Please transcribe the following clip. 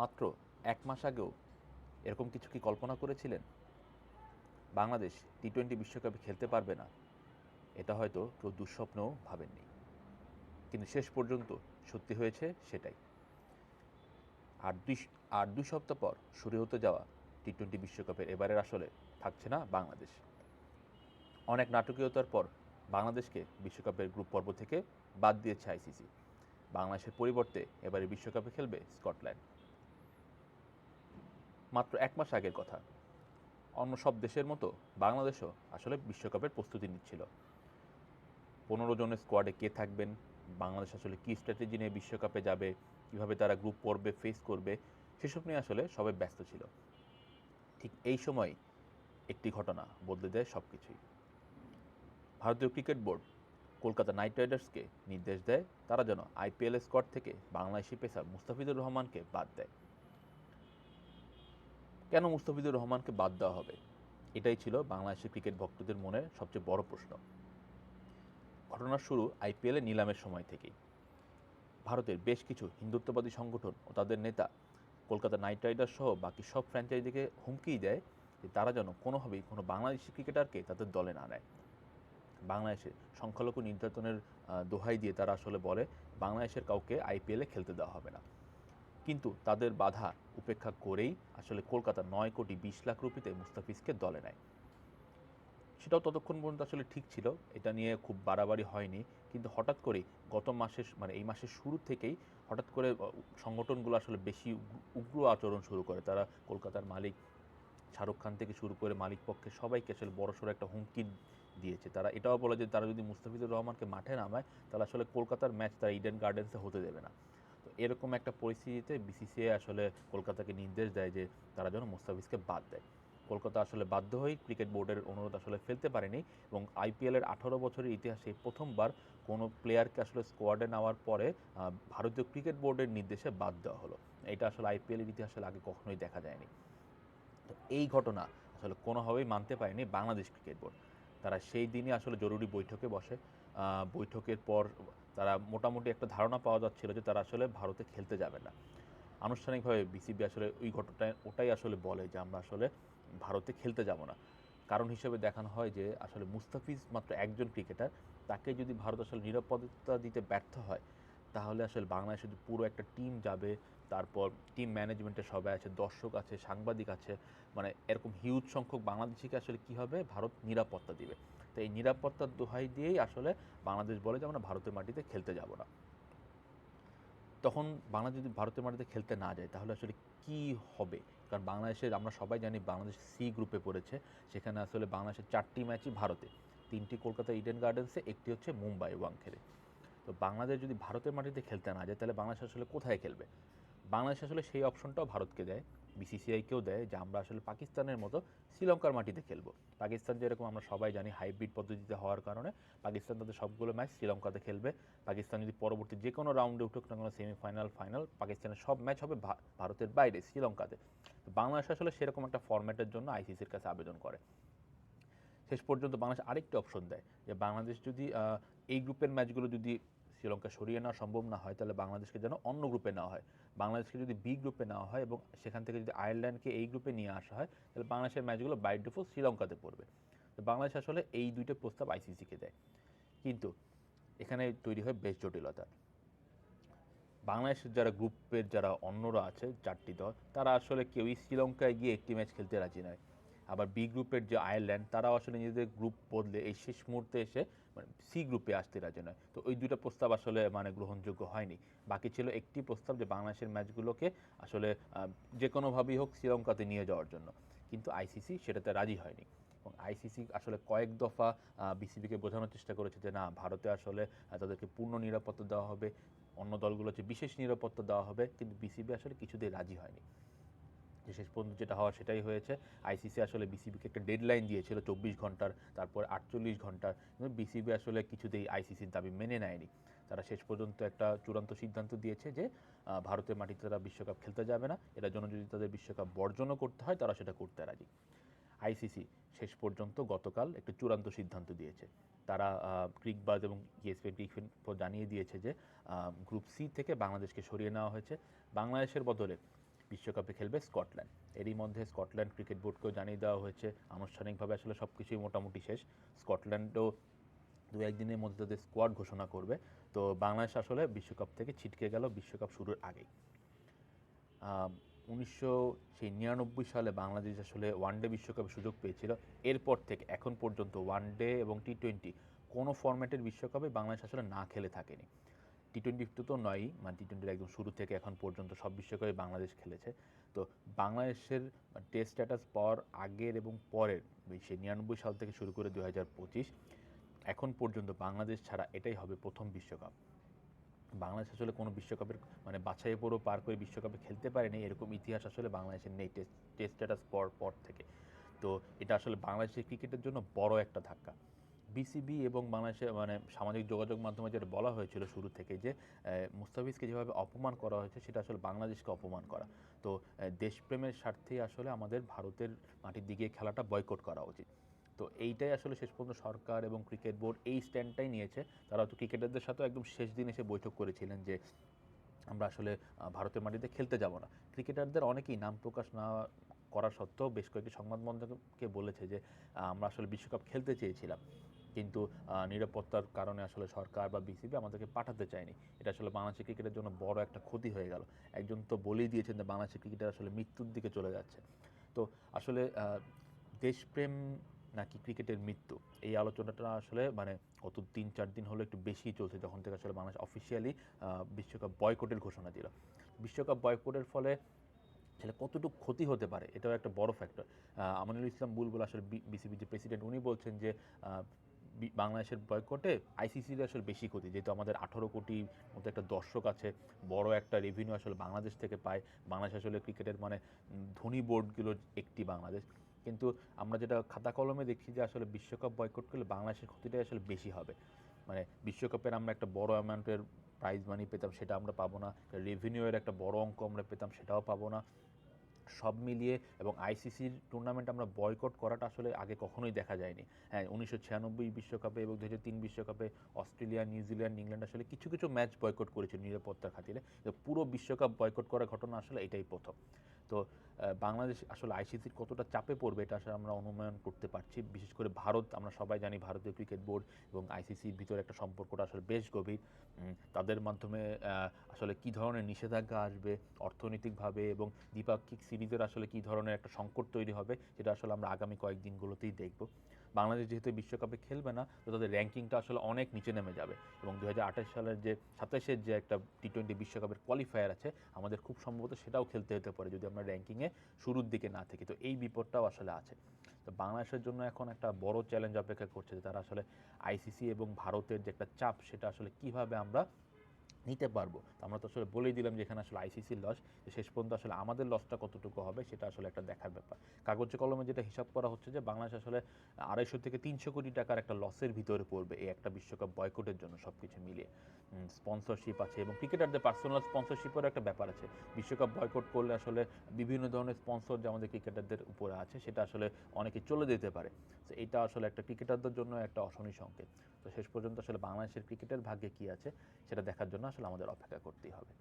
মাত্র এক মাস আগেও এরকম কিছু কি কল্পনা করেছিলেন? বাংলাদেশ টি টোয়েন্টি বিশ্বকাপে খেলতে পারবে না। এটা হয়তো কেউ দুঃস্বপ্নও ভাবেননি। কিন্তু শেষ পর্যন্ত সত্যি হয়েছে সেটাই। আর দুই আর দুই সপ্তাহ পর শুরু হতে যাওয়া টি টোয়েন্টি বিশ্বকাপের এবারের আসলে থাকছে না বাংলাদেশ। অনেক নাটকীয়তার পর বাংলাদেশকে বিশ্বকাপের গ্রুপ পর্ব থেকে বাদ দিয়েছে আইসিসি। বাংলাদেশের পরিবর্তে এবারে বিশ্বকাপে খেলবে স্কটল্যান্ড। মাত্র এক মাস আগের কথা। অন্য সব দেশের মতো বাংলাদেশও আসলে বিশ্বকাপের প্রস্তুতি নিচ্ছিল। পনেরো জনের স্কোয়াডে কে থাকবেন, বাংলাদেশ আসলে কী স্ট্র্যাটেজি নিয়ে বিশ্বকাপে যাবে, কীভাবে তারা গ্রুপ পর্বে ফেস করবে, সেসব নিয়ে আসলে সবাই ব্যস্ত ছিল। ঠিক এই সময় একটি ঘটনা বদলে দেয় সব কিছুই ভারতীয় ক্রিকেট বোর্ড কলকাতা নাইট রাইডার্সকে নির্দেশ দেয়, তারা যেন আইপিএল স্কোয়াড থেকে বাংলাদেশি পেসার মুস্তাফিজুর রহমানকে বাদ দেয়। কেন মুস্তাফিজুর রহমানকে বাদ দেওয়া হবে? এটাই ছিল বাংলাদেশের ক্রিকেট ভক্তদের মনে সবচেয়ে বড় প্রশ্ন। ঘটনার শুরু আইপিএলে নিলামের সময় থেকেই। ভারতের বেশ কিছু হিন্দুত্ববাদী সংগঠন ও তাদের নেতা কলকাতা নাইট রাইডার্স সহ বাকি সব ফ্র্যাঞ্চাইজিকে হুমকি দেয় যে তারা যেন কোনোভাবেই কোনো বাংলাদেশি ক্রিকেটারকে তাদের দলে না নেয়। বাংলাদেশে সংখ্যালঘু নির্যাতনের দোহাই দিয়ে তারা আসলে বলে, বাংলাদেশের কাউকে আইপিএলে খেলতে দেওয়া হবে না। কিন্তু তাদের বাধা উপেক্ষা করেই আসলে কলকাতা নয় কোটি বিশ লাখ রুপিতে মুস্তাফিজকে দলে নেয়। সেটাও ততক্ষণ পর্যন্ত আসলে ঠিক ছিল, এটা নিয়ে খুব বাড়াবাড়ি হয়নি, কিন্তু হঠাৎ করেই গত মাসের মানে এই মাসের শুরু থেকেই হঠাৎ করে সংগঠনগুলো আসলে বেশি উগ্র- আচরণ শুরু করে। তারা কলকাতার মালিক শাহরুখ খান থেকে শুরু করে মালিক পক্ষে সবাইকে আসলে বড়সড় একটা হুমকি দিয়েছে। তারা এটাও বলে যে তারা যদি মুস্তাফিজুর রহমানকে মাঠে নামায়, তাহলে আসলে কলকাতার ম্যাচ তারা ইডেন গার্ডেন্সে হতে দেবে না। এরকম একটা পরিস্থিতিতে বিসিসিআই আসলে কলকাতাকে নির্দেশ দেয় যে তারা যেন মুস্তাফিজকে বাদ দেয়। কলকাতা আসলে বাধ্য হয়েই ক্রিকেট বোর্ডের অনুরোধ আসলে ফেলতে পারেনি এবং আইপিএলের আঠারো বছরের ইতিহাসে প্রথমবার কোনো প্লেয়ারকে আসলে স্কোয়াডে নেওয়ার পরে ভারতীয় ক্রিকেট বোর্ডের নির্দেশে বাদ দেওয়া হলো। এটা আসলে আইপিএলের ইতিহাসে আগে কখনোই দেখা যায়নি। তো এই ঘটনা আসলে কোনোভাবেই মানতে পারেনি বাংলাদেশ ক্রিকেট বোর্ড। তারা সেই দিনই আসলে জরুরি বৈঠকে বসে। বৈঠকের পর তারা মোটামুটি একটা ধারণা পাওয়া যাচ্ছিল যে তারা আসলে ভারতে খেলতে যাবে না। আনুষ্ঠানিকভাবে বিসিবি আসলে ওই ঘটনায় ওটাই আসলে বলে যে আমরা আসলে ভারতে খেলতে যাব না। কারণ হিসেবে দেখানো হয় যে আসলে মুস্তাফিজ মাত্র একজন ক্রিকেটার, তাকে যদি ভারত আসলে নিরাপত্তা দিতে ব্যর্থ হয় তাহলে আসলে বাংলাদেশে পুরো একটা টিম যাবে, তারপর টিম ম্যানেজমেন্টের সবাই আছে, দর্শক আছে, সাংবাদিক আছে মানে এরকম হিউজ সংখ্যক বাংলাদেশিকে আসলে কি হবে? ভারত নিরাপত্তা দিবে। তো এই নিরাপত্তার দোহাই দিয়েই আসলে বাংলাদেশ বলে যে আমরা ভারতের মাটিতে খেলতে যাব না। তখন বাংলাদেশ যদি ভারতের মাটিতে খেলতে না যায়, তাহলে আসলে কি হবে? কারণ বাংলাদেশের, আমরা সবাই জানি বাংলাদেশ সি গ্রুপে পড়েছে, সেখানে আসলে বাংলাদেশের চারটি ম্যাচই ভারতে। তিনটি কলকাতা ইডেন গার্ডেন্সে একটি হচ্ছে মুম্বাই ওয়াংখেড়ে। তো বাংলাদেশ যদি ভারতের মাটিতে খেলতে না যায়, তাহলে বাংলাদেশ আসলে কোথায় খেলবে? বাংলাদেশ আসলে সেই অপশনটাও ভারতকে দেয়, বিসিসিআইকেও দেয়, যে আমরা আসলে পাকিস্তানের মতো শ্রীলঙ্কার মাটিতে খেলব। পাকিস্তান যেরকম আমরা সবাই জানি হাইব্রিড পদ্ধতিতে হওয়ার কারণে পাকিস্তান তাদের সবগুলো ম্যাচ শ্রীলঙ্কাতে খেলবে। পাকিস্তান যদি পরবর্তী যে কোনো রাউন্ডে উঠুক না কোনো, সেমিফাইনাল, ফাইনাল, পাকিস্তানের সব ম্যাচ হবে ভারতের বাইরে, শ্রীলঙ্কাতে। বাংলাদেশ আসলে সেরকম একটা ফরম্যাটের জন্য আইসিসির কাছে আবেদন করে। শেষ পর্যন্ত বাংলাদেশ আরেকটি অপশন দেয়, যে বাংলাদেশ যদি এই গ্রুপের ম্যাচগুলো যদি শ্রীলঙ্কা সরিয়ে নেওয়া সম্ভব না হয়, তাহলে বাংলাদেশকে যেন অন্য গ্রুপে নেওয়া হয়। বাংলাদেশকে যদি বি গ্রুপে নেওয়া হয় এবং সেখান থেকে যদি আয়ারল্যান্ডকে এই গ্রুপে নিয়ে আসা হয়, তাহলে বাংলাদেশের ম্যাচগুলো বাই ডিফল্ট শ্রীলঙ্কাতে পড়বে। তো বাংলাদেশ আসলে এই দুইটা প্রস্তাব আইসিসিকে দেয়। কিন্তু এখানে তৈরি হয় বেশ জটিলতা। বাংলাদেশের যারা গ্রুপের যারা অন্যরা আছে, চারটি দল, তারা আসলে কেউই শ্রীলঙ্কায় গিয়ে একটি ম্যাচ খেলতে রাজি নয়। আবার বি গ্রুপের যে আয়ারল্যান্ড, তারাও আসলে নিজেদের গ্রুপ বদলে এই শেষ মুহূর্তে এসে মানে সি গ্রুপে আসতে রাজি নয়। তো ওই দুটো প্রস্তাব আসলে মানে গ্রহণযোগ্য হয়নি। বাকি ছিল একটি প্রস্তাব যে বাংলাদেশের ম্যাচগুলোকে আসলে যে কোনোভাবেই হোক শ্রীলঙ্কাতে নিয়ে যাওয়ার জন্য। কিন্তু আইসিসি সেটাতে রাজি হয়নি। এবং আইসিসি আসলে কয়েক দফা বিসিবিকে বোঝানোর চেষ্টা করেছে যে না, ভারতে আসলে তাদেরকে পূর্ণ নিরাপত্তা দেওয়া হবে। অন্য দলগুলো হচ্ছে বিশেষ নিরাপত্তা দেওয়া হবে। কিন্তু বিসিবি আসলে কিছুতেই রাজি হয়নি। শেষ পর্যন্ত যেটা হওয়া সেটাই হয়েছে। আইসিসি আসলে বিসিবিকে একটা ডেডলাইন দিয়েছিল চব্বিশ ঘণ্টার, তারপর আটচল্লিশ ঘণ্টার। কিন্তু বিসিবি আসলে কিছুতেই আইসিসির দাবি মেনে নেয়নি। তারা শেষ পর্যন্ত একটা চূড়ান্ত সিদ্ধান্ত দিয়েছে যে ভারতের মাটিতে তারা বিশ্বকাপ খেলতে যাবে না। এটার জন্য যদি তাদের বিশ্বকাপ বর্জনও করতে হয়, তারা সেটা করতে রাজি। আইসিসি শেষ পর্যন্ত গতকাল একটি চূড়ান্ত সিদ্ধান্ত দিয়েছে। তারা ক্রিকবাজ এবং ইএসপিএন ক্রিকফিন জানিয়ে দিয়েছে যে গ্রুপ সি থেকে বাংলাদেশকে সরিয়ে নেওয়া হয়েছে। বাংলাদেশের বদলে বিশ্বকাপে খেলবে স্কটল্যান্ড। এরই মধ্যে স্কটল্যান্ড ক্রিকেট বোর্ডকেও জানিয়ে দেওয়া হয়েছে, আনুষ্ঠানিকভাবে আসলে সব কিছুই মোটামুটি শেষ। স্কটল্যান্ডও দু একদিনের মধ্যে তাদের স্কোয়াড ঘোষণা করবে। তো বাংলাদেশ আসলে বিশ্বকাপ থেকে ছিটকে গেল, বিশ্বকাপ শুরুর আগেই। উনিশশো নিরানব্বই সালে বাংলাদেশ আসলে ওয়ানডে বিশ্বকাপে সুযোগ পেয়েছিল। এরপর থেকে, এখন পর্যন্ত ওয়ানডে এবং টি টোয়েন্টি কোনো ফরম্যাটের বিশ্বকাপে বাংলাদেশ আসলে না খেলে থাকেনি। টি টোয়েন্টি তো নয়ই মানে টি টোয়েন্টির একদম শুরু থেকে এখন পর্যন্ত সব বিশ্বকাপে বাংলাদেশ খেলেছে। তো বাংলাদেশের টেস্ট স্ট্যাটাস পাওয়ার আগের এবং পরের সেই নিরানব্বই সাল থেকে শুরু করে দু হাজার পঁচিশ, এখন পর্যন্ত বাংলাদেশ ছাড়া এটাই হবে প্রথম বিশ্বকাপ। বাংলাদেশ আসলে কোনো বিশ্বকাপের মানে বাছাই পরও পার করে বিশ্বকাপে খেলতে পারেনি, এরকম ইতিহাস আসলে বাংলাদেশের নেই টেস্ট টেস্ট স্ট্যাটাস পর পর থেকে। তো এটা আসলে বাংলাদেশের ক্রিকেটের জন্য বড় একটা ধাক্কা। বিসিবি এবং বাংলাদেশের মানে সামাজিক যোগাযোগ মাধ্যমে যেটা বলা হয়েছিল শুরু থেকে যে মুস্তাফিজকে যেভাবে অপমান করা হয়েছে সেটা আসলে বাংলাদেশকে অপমান করা। তো দেশপ্রেমের স্বার্থে আসলে আমাদের ভারতের মাটির দিকে খেলাটা বয়কট করা উচিত। তো এইটাই আসলে শেষ পর্যন্ত সরকার এবং ক্রিকেট বোর্ড এই স্ট্যান্ডটাই নিয়েছে। তারা তো ক্রিকেটারদের সাথেও একদম শেষ দিন এসে বৈঠক করেছিলেন যে, আমরা আসলে ভারতের মাটিতে খেলতে যাব না। ক্রিকেটারদের অনেকেই নাম প্রকাশ না করা সত্ত্বেও বেশ কয়েকটি সংবাদ মাধ্যমকে বলেছে যে, আমরা আসলে বিশ্বকাপ খেলতে চেয়েছিলাম। কিন্তু নিরাপত্তার কারণে আসলে সরকার বা বিসিবি আমাদেরকে পাঠাতে চায়নি। এটা আসলে বাংলাদেশের ক্রিকেটের জন্য বড় একটা ক্ষতি হয়ে গেল। একজন তো বলেই দিয়েছেন যে বাংলাদেশের ক্রিকেটার আসলে মৃত্যুর দিকে চলে যাচ্ছে। তো আসলে দেশপ্রেম নাকি ক্রিকেটের মৃত্যু, এই আলোচনাটা আসলে মানে গত তিন, চার দিন হলো একটু বেশি চলছে যখন থেকে আসলে বাংলাদেশ অফিসিয়ালি বিশ্বকাপ বয়কটের ঘোষণা দিল। বিশ্বকাপ বয়কটের ফলে আসলে কতটুকু ক্ষতি হতে পারে, এটাও একটা বড় ফ্যাক্টর আমানুল ইসলাম বুলবুল আসলে বিসিবি যে প্রেসিডেন্ট উনি বলছেন যে বাংলাদেশের বয়কটে আইসিসির আসলে বেশি ক্ষতি। যেহেতু আমাদের আঠারো কোটি মতো একটা দর্শক আছে, বড় একটা রেভিনিউ আসলে বাংলাদেশ থেকে পায়। বাংলাদেশ আসলে ক্রিকেটের মানে ধনী বোর্ডগুলোর একটি বাংলাদেশ। কিন্তু আমরা যেটা খাতা কলমে দেখছি যে আসলে বিশ্বকাপ বয়কট করলে বাংলাদেশের ক্ষতিটাই আসলে বেশি হবে। মানে বিশ্বকাপের আমরা একটা বড় অ্যামাউন্টের প্রাইজ মানি পেতাম, সেটা আমরা পাবো না। রেভিনিউয়ের একটা বড় অঙ্ক আমরা পেতাম, সেটাও পাবো না। সব মিলিয়ে এবং আইসিসির টুর্নামেন্ট আমরা বয়কট করাটা আসলে আগে কখনোই দেখা যায়নি। হ্যাঁ উনিশশো ছিয়ানব্বই বিশ্বকাপে এবং দু হাজার তিন বিশ্বকাপে অস্ট্রেলিয়া, নিউজিল্যান্ড, ইংল্যান্ড আসলে কিছু কিছু ম্যাচ বয়কট করেছে নিরাপত্তার খাতিরে। পুরো বিশ্বকাপ বয়কট করার ঘটনা আসলে এটাই প্রথম। তো বাংলাদেশ আসলে আইসিসির কতটা চাপে পড়বে এটা আসলে আমরা অনুমান করতে পারছি। বিশেষ করে ভারত, আমরা সবাই জানি ভারতীয় ক্রিকেট বোর্ড এবং আইসিসির ভিতরে একটা সম্পর্কটা আসলে বেশ গভীর। তাদের মাধ্যমে আসলে কি ধরনের নিষেধাজ্ঞা আসবে অর্থনৈতিকভাবে এবং দ্বিপাক্ষিক সিরিজের আসলে কি ধরনের একটা সংকট তৈরি হবে, সেটা আসলে আমরা আগামী কয়েকদিনগুলোতেই দেখব। বাংলাদেশ যেহেতু বিশ্বকাপে খেলবে না, তো তাদের র্যাঙ্কিংটা আসলে অনেক নিচে নেমে যাবে। এবং দুই হাজার আঠাশ সালের যে সাতাশের যে একটা টি টোয়েন্টি বিশ্বকাপের কোয়ালিফায়ার আছে, আমাদের খুব সম্ভবত সেটাও খেলতে হতে পারে যদি আমরা র্যাঙ্কিংয়ে শুরুর দিকে না থাকি। তো এই বিপদটাও আসলে আছে। তো বাংলাদেশের জন্য এখন একটা বড় চ্যালেঞ্জ অপেক্ষা করছে যে তারা আসলে আইসিসি এবং ভারতের যে একটা চাপ, সেটা আসলে কীভাবে আমরা নিতে পারব। আমরা তো আসলে বলেই দিলাম যে এখানে আসলে আইসিসির লস শেষ পর্যন্ত আসলে আমাদের লসটা কতটুকু হবে সেটা আসলে একটা দেখার ব্যাপার। কাগজে কলমে যেটা হিসাব করা হচ্ছে যে বাংলাদেশ আসলে আড়াইশো থেকে তিনশো কোটি টাকার একটা লসের ভিতরে পড়বে এই একটা বিশ্বকাপ বয়কটের জন্য সব কিছু মিলিয়ে স্পন্সরশিপ আছে এবং ক্রিকেটারদের পার্সোনাল স্পন্সরশিপের একটা ব্যাপার আছে। বিশ্বকাপ বয়কট করলে আসলে বিভিন্ন ধরনের স্পন্সর যে আমাদের ক্রিকেটারদের উপরে আছে সেটা আসলে অনেকে চলে যেতে পারে। তো এটা আসলে একটা ক্রিকেটারদের জন্য একটা অশনি সংকেত। তো শেষ পর্যন্ত আসলে বাংলাদেশের ক্রিকেটের ভাগ্যে কি আছে সেটা দেখার জন্য আসলে আমাদের অপেক্ষা করতেই হবে।